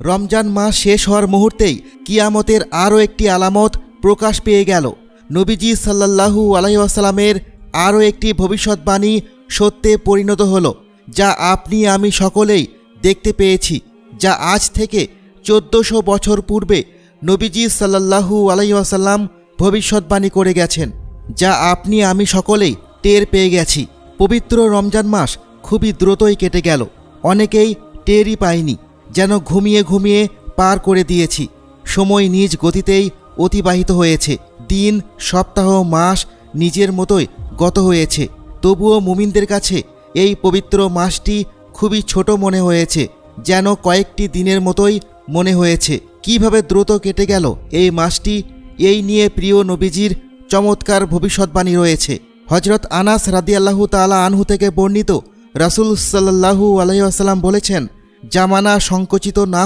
রমজান মাস শেষ হওয়ার মুহূর্তেই কিয়ামতের আরও একটি আলামত প্রকাশ পেয়ে গেল। নবীজি সাল্লাল্লাহু আলাইসাল্লামের আরও একটি ভবিষ্যৎবাণী সত্যে পরিণত হলো, যা আপনি আমি সকলেই দেখতে পেয়েছি, যা আজ থেকে চোদ্দোশো বছর পূর্বে নবীজি সাল্লাল্লাহু আলাইসাল্লাম ভবিষ্যৎবাণী করে গেছেন, যা আপনি আমি সকলেই টের পেয়ে গেছি। পবিত্র রমজান মাস খুবই দ্রুতই কেটে গেল, অনেকেই টেরই পায়নি। যেন ঘুমিয়ে ঘুমিয়ে পার করে দিয়েছি। সময় নিজ গতিতেই অতিবাহিত হয়েছে। দিন, সপ্তাহ, মাস নিজের মতোই গত হয়েছে। তবুও মুমিনদের কাছে এই পবিত্র মাসটি খুবই ছোট মনে হয়েছে, যেন কয়েকটি দিনের মতোই মনে হয়েছে। কীভাবে দ্রুত কেটে গেল এই মাসটি, এই নিয়ে প্রিয় নবীজির চমৎকার ভবিষ্যৎবাণী রয়েছে। হজরত আনাস রাদিয়াল্লাহু তালা আনহু থেকে বর্ণিত রাসুল সাল্লাহু আলহিহাসাল্লাম বলেছেন জামানা সংকুচিত না